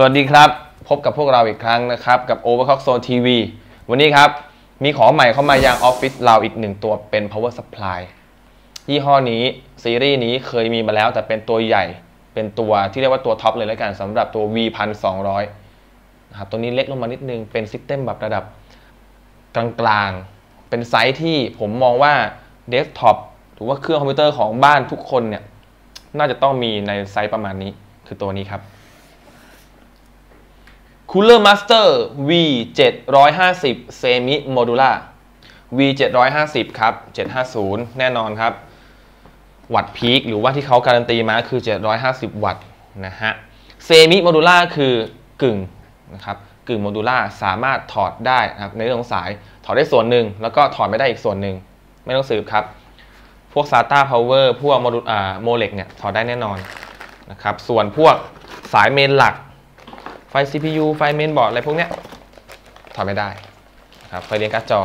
สวัสดีครับ พบกับพวกเราอีกครั้งนะครับ กับ Overclock Zone TV วันนี้ครับ มีของใหม่เข้ามายังออฟฟิศเราอีกหนึ่งตัวเป็น power supply ยี่ห้อนี้ซีรีส์นี้เคยมีมาแล้วแต่เป็นตัวใหญ่ เป็นตัวที่เรียกว่าตัวท็อปเลยแล้วกันสำหรับตัว V 1 2 0 0 นะครับตัวนี้เล็กลงมานิดนึง เป็นซิสเต็มแบบระดับกลางๆ เป็นไซส์ที่ผมมองว่าเดสก์ท็อปหรือว่าเครื่องคอมพิวเตอร์ของบ้านทุกคนเนี่ยน่าจะต้องมีในไซส์ประมาณนี้คือตัวนี้ครับ Cooler Master V 750 Semi Modular V 750 ครับ 750 แน่นอนครับ วัตต์พีคหรือว่าที่เขาการันตีมาคือ 750 วัตต์นะฮะ Semi Modular คือกึ่งนะครับกึ่งโมดูล่าสามารถถอดได้นะครับในเรื่องของสายถอดได้ส่วนหนึ่ง แล้วก็ถอดไม่ได้อีกส่วนหนึ่ง ไม่ต้องสืบครับ พวก SATA Power พวกโมดูอ่าโมเล็กเนี่ยถอดได้แน่นอนนะครับส่วนพวกสายเมนหลัก ไฟ CPU ไฟเมนบอร์ดอะไรพวกเนี้ยถอดไม่ได้ครับไฟเลี้ยงการ์ดจอ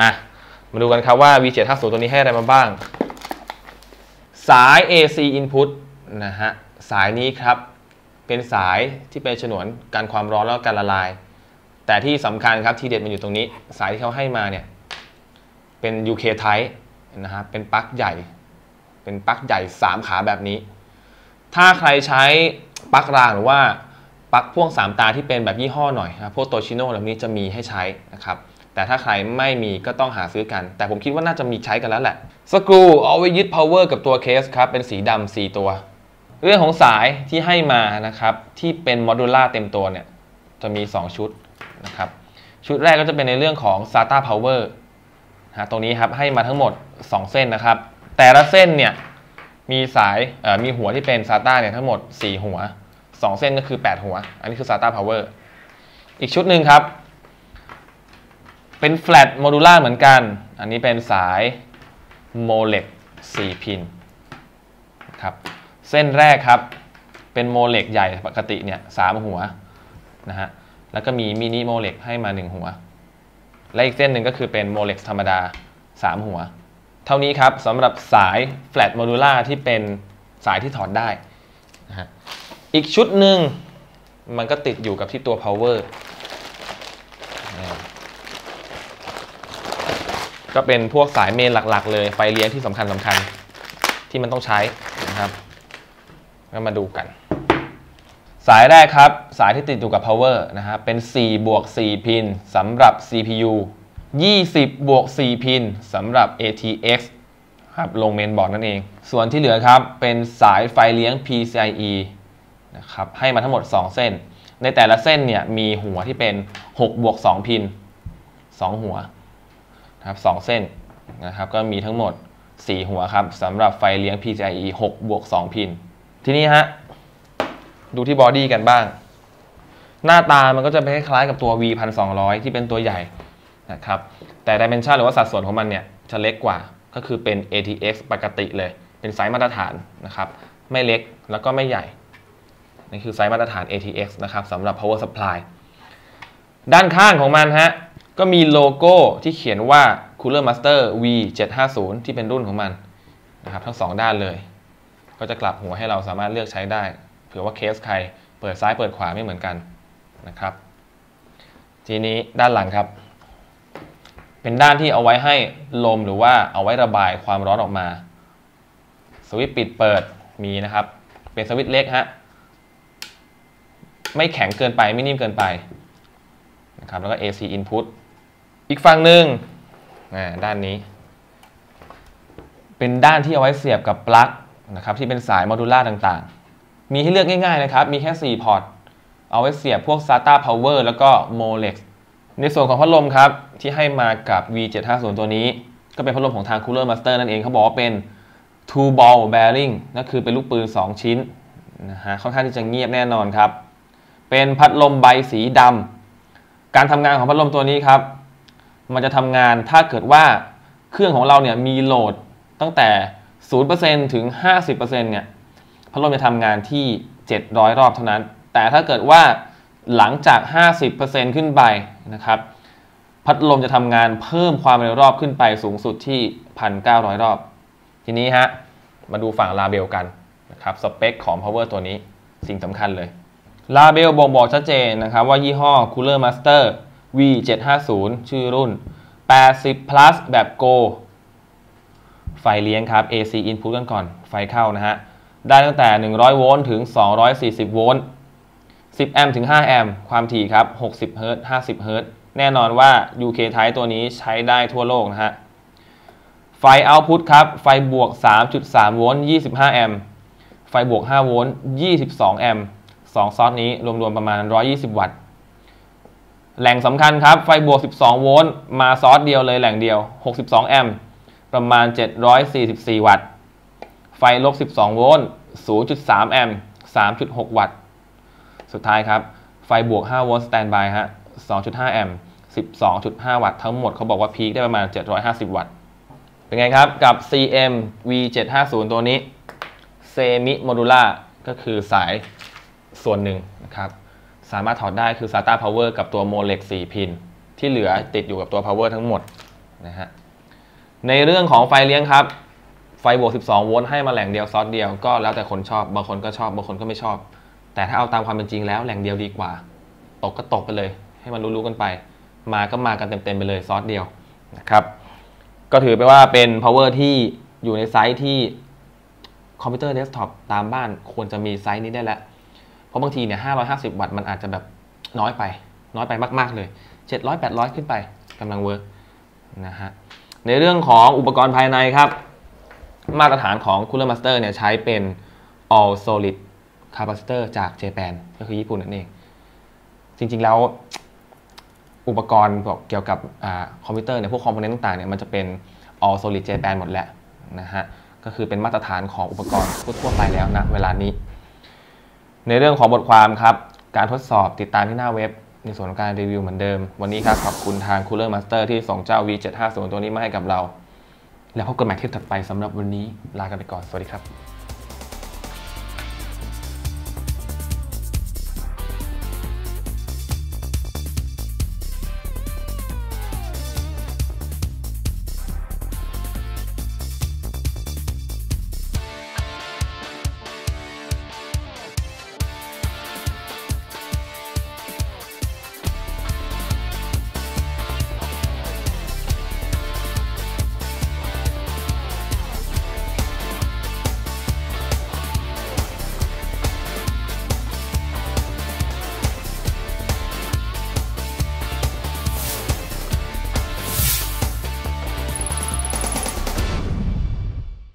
อะมาดูกันครับว่า V750 ตัวนี้ให้อะไรมาบ้าง สาย AC input นะฮะสายนี้ครับเป็นสายที่เป็นฉนวนการความร้อนแล้วก็การละลาย แต่ที่สำคัญครับที่เด็ดมันอยู่ตรงนี้ สายที่เขาให้มาเนี่ยเป็น UK type นะฮะเป็นปลั๊กใหญ่ เป็นปลั๊กใหญ่ 3 ขาแบบนี้ ถ้าใครใช้ปลั๊กรางหรือว่า ปลั๊กพ่วง 3 ตาที่เป็นแบบยี่ห้อหน่อยนะพวกโตชิโน่แบบนี้จะมีให้ใช้นะครับแต่ถ้าใครไม่มีก็ต้องหาซื้อกัน แต่ผมคิดว่าน่าจะมีใช้กันแล้วแหละสกรูเอาไว้ยึด power กับตัวเคสครับเป็นสีดำ4ตัว เรื่องของสายที่ให้มานะครับที่เป็นโมดูล่าเต็มตัวเนี่ยจะมี 2 ชุดนะครับชุดแรกก็จะเป็นในเรื่องของ SATA power นะตรงนี้ครับให้มาทั้งหมด 2 เส้นนะครับ แต่ละเส้นเนี่ยมีสายมีหัวที่เป็น SATA เนี่ยทั้งหมด 4 หัว 2 เส้นก็คือ 8 หัว อันนี้คือ SATA Power อีกชุดหนึ่งครับ เป็น Flat Modular เหมือนกัน อันนี้เป็นสาย Molex 4พินครับ เส้นแรกครับ เป็นโมเลกใหญ่ปกติเนี่ยสามหัวนะฮะ แล้วก็มีมินิโมเลกให้มา 1 หัว และอีกเส้นหนึ่งก็คือเป็นโมเลกธรรมดา 3 หัว เท่านี้ครับสำหรับสาย Flat Modular ที่เป็นสายที่ถอดได้นะฮะ อีกชุดหนึ่งมันก็ติดอยู่กับที่ตัว power ก็เป็นพวกสายเมนหลักๆ เลย ไฟเลี้ยงที่สำคัญสำคัญที่มันต้องใช้นะครับก็มาดูกัน สายแรกครับ สายที่ติดอยู่กับ power นะฮะเป็น 4 บวก 4 พินสำหรับ CPU 20 บวก 4 พินสำหรับ ATX ครับลงเมนบอร์ดนั่นเอง ส่วนที่เหลือครับ เป็นสายไฟเลี้ยง PCIe นะครับให้มาทั้งหมด 2 เส้น ในแต่ละเส้นเนี่ยมีหัวที่เป็น6บวก2พิน 2 หัวนะครับ2เส้นนะครับก็มีทั้งหมด 4 หัวครับสำหรับไฟเลี้ยง PCIe 6บวก2พิน ทีนี้ฮะดูที่บอดี้กันบ้าง หน้าตามันก็จะคล้ายกับตัว V 1 2 0 0ที่เป็นตัวใหญ่นะครับแต่ดิเมนชันหรือว่าสัดส่วนของมันเนี่ยจะเล็กกว่าก็คือเป็น ATX ปกติเลย เป็นไซส์มาตรฐานนะครับ ไม่เล็กแล้วก็ไม่ใหญ่ นี่คือไซส์มาตรฐาน ATX นะครับสำหรับ power supply ด้านข้างของมันฮะก็มีโลโก้ที่เขียนว่า Cooler Master V750 ที่เป็นรุ่นของมันนะครับทั้ง2ด้านเลย ก็จะกลับหัวให้เราสามารถเลือกใช้ได้ เผื่อว่าเคสใครเปิดซ้ายเปิดขวาไม่เหมือนกันนะครับ ทีนี้ด้านหลังครับ เป็นด้านที่เอาไว้ให้ลมหรือว่าเอาไว้ระบายความร้อนออกมา สวิตช์ปิดเปิดมีนะครับ เป็นสวิตช์เล็กฮะ ไม่แข็งเกินไปไม่นิ่มเกินไปนะครับแล้วก็ AC input อีกฝั่งหนึ่งด้านนี้ เป็นด้านที่เอาไว้เสียบกับปลั๊กนะครับที่เป็นสายโมดูล่าต่างๆ มีให้เลือกง่ายๆนะครับ มีแค่ 4 พอร์ต เอาไว้เสียบพวก SATA Power แล้วก็ Molex ในส่วนของพัดลมครับ ที่ให้มากับ V750 ตัวนี้ ก็เป็นพัดลมของทาง Cooler Master นั่นเองเขาบอกว่าเป็น two ball bearing นั่นคือเป็นลูกปืน 2 ชิ้นนะฮะค่อนข้างที่จะเงียบแน่นอนครับ เป็นพัดลมใบสีดำการทำงานของพัดลมตัวนี้ครับ มันจะทำงานถ้าเกิดว่าเครื่องของเราเนี่ยมีโหลดตั้งแต่ 0%ถึง 50%เนี่ยพัดลมจะทำงานที่ 700 รอบเท่านั้น แต่ถ้าเกิดว่าหลังจาก 50%ขึ้นไปนะครับ พัดลมจะทำงานเพิ่มความเร็วรอบขึ้นไปสูงสุดที่ 1,900 รอบ ทีนี้ฮะ มาดูฝั่งลาเบลกันนะครับ สเปคของ power ตัวนี้สิ่งสำคัญเลย ลาเบลบ่งบอกชัดเจนนะครับว่ายี่ห้อ Cooler Master V750 ชื่อรุ่น 80 plus แบบ Go ไฟเลี้ยงครับ AC input กันก่อน ไฟเข้านะฮะ ได้ตั้งแต่ 100 โวลต์ถึง 240 โวลต์ 10 แอมป์ถึง 5 แอมป์ ความถี่ครับ 60 เฮิรตซ์ 50 เฮิรตซ์ แน่นอนว่า UK Type ตัวนี้ใช้ได้ทั่วโลกนะฮะ ไฟ Output ครับ ไฟบวก 3.3 โวลต์ 25 แอมป์ ไฟบวก 5 โวลต์ 22 แอมป์ 2 ซอสนี้รวมๆประมาณ 120 วัตต์ แหล่งสำคัญครับ ไฟบวก 12 โวลต์มาซอสเดียวเลยแหล่งเดียว 62 แอมป์ประมาณ 744 วัตต์ ไฟลบ 12 โวลต์ 0.3 แอมป์ 3.6 วัตต์ สุดท้ายครับ ไฟบวก 5 โวลต์สแตนบายฮะ 2.5 แอมป์ 12.5 วัตต์ทั้งหมดเขาบอกว่าพีคได้ประมาณ 750 วัตต์ เป็นไงครับกับ CM V750 ตัวนี้เซมิโมดูล่าก็คือสาย ส่วนหนึ่งนะครับสามารถถอดได้คือ SATA Power กับตัวโมเลก4พิน ที่เหลือติดอยู่กับตัว Power ทั้งหมดนะฮะในเรื่องของไฟเลี้ยงครับ ไฟบวก 12 โวลต์ให้มาแหล่งเดียวซอสเดียวก็แล้วแต่คนชอบบางคนก็ชอบบางคนก็ไม่ชอบ แต่ถ้าเอาตามความเป็นจริงแล้วแหล่งเดียวดีกว่า ตกก็ตกไปเลย ให้มันรู้ๆกันไป มาก็มากันเต็มๆไปเลยซอสเดียวนะครับก็ถือไปว่าเป็น power ที่อยู่ในไซส์ที่คอมพิวเตอร์เดสก์ท็อปตามบ้านควรจะมีไซส์นี้ได้แล้ว เพราะบางทีเนี่ย550วัตต์มันอาจจะแบบน้อยไป น้อยไปมากๆเลย700 800ขึ้นไปกำลังเวิร์กนะฮะในเรื่องของอุปกรณ์ภายในครับ มาตรฐานของ Cooler Master เนี่ยใช้เป็น all solid capacitor จากเจแปนก็คือญี่ปุ่นนั่นเอง จริงๆแล้วอุปกรณ์เกี่ยวกับอคอมพิวเตอร์เนี่ยพวกคอมโพเนนต์ต่างๆเนี่ยมันจะเป็น all solid Japan หมดแหละนะฮะก็คือเป็นมาตรฐานของอุปกรณ์ทั่วๆไปแล้วนะเวลานี้ ในเรื่องของบทความครับ การทดสอบติดตามที่หน้าเว็บ ในส่วนของการรีวิวเหมือนเดิม วันนี้ครับขอบคุณทาง Cooler Master ที่ส่งเจ้า V750 ตัวนี้มาให้กับเรา แล้วพบกันใหม่เทปถัดไปสำหรับวันนี้ลากันไปก่อน สวัสดีครับ